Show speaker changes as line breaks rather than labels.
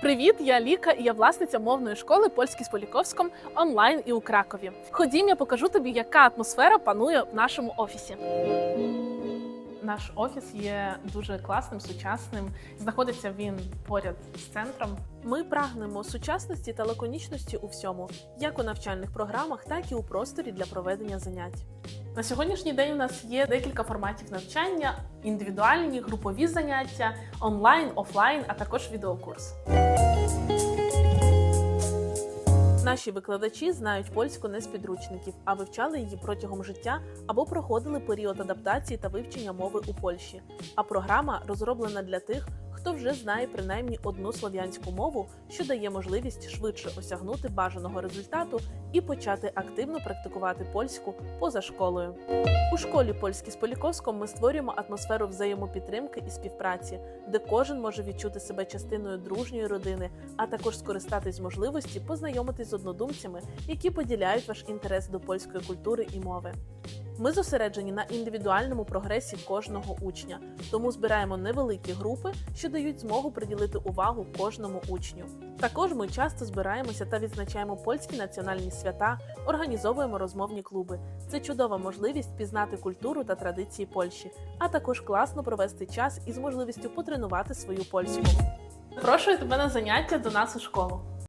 Привіт, я Ліка, і я власниця мовної школи польський з Поліковськом онлайн і у Кракові. Ходім, я покажу тобі, яка атмосфера панує в нашому офісі. Наш офіс є дуже класним, сучасним. Знаходиться він поряд з центром. Ми прагнемо сучасності та лаконічності у всьому, як у навчальних програмах, так і у просторі для проведення занять. На сьогоднішній день у нас є декілька форматів навчання: індивідуальні, групові заняття, онлайн, офлайн, а також відеокурс. Наші викладачі знають польську не з підручників, а вивчали її протягом життя або проходили період адаптації та вивчення мови у Польщі. А програма розроблена для тих, хто вже знає принаймні одну слов'янську мову, що дає можливість швидше осягнути бажаного результату і почати активно практикувати польську поза школою. У школі польський з Поліковськом ми створюємо атмосферу взаємопідтримки і співпраці, де кожен може відчути себе частиною дружньої родини, а також скористатись можливості познайомитись з однодумцями, які поділяють ваш інтерес до польської культури і мови. Ми зосереджені на індивідуальному прогресі кожного учня, тому збираємо невеликі групи, що дають змогу приділити увагу кожному учню. Також ми часто збираємося та відзначаємо польські національні свята, організовуємо розмовні клуби. Це чудова можливість пізнати культуру та традиції Польщі, а також класно провести час із можливістю потренувати свою польську. Запрошую тебе на заняття до нас у школу.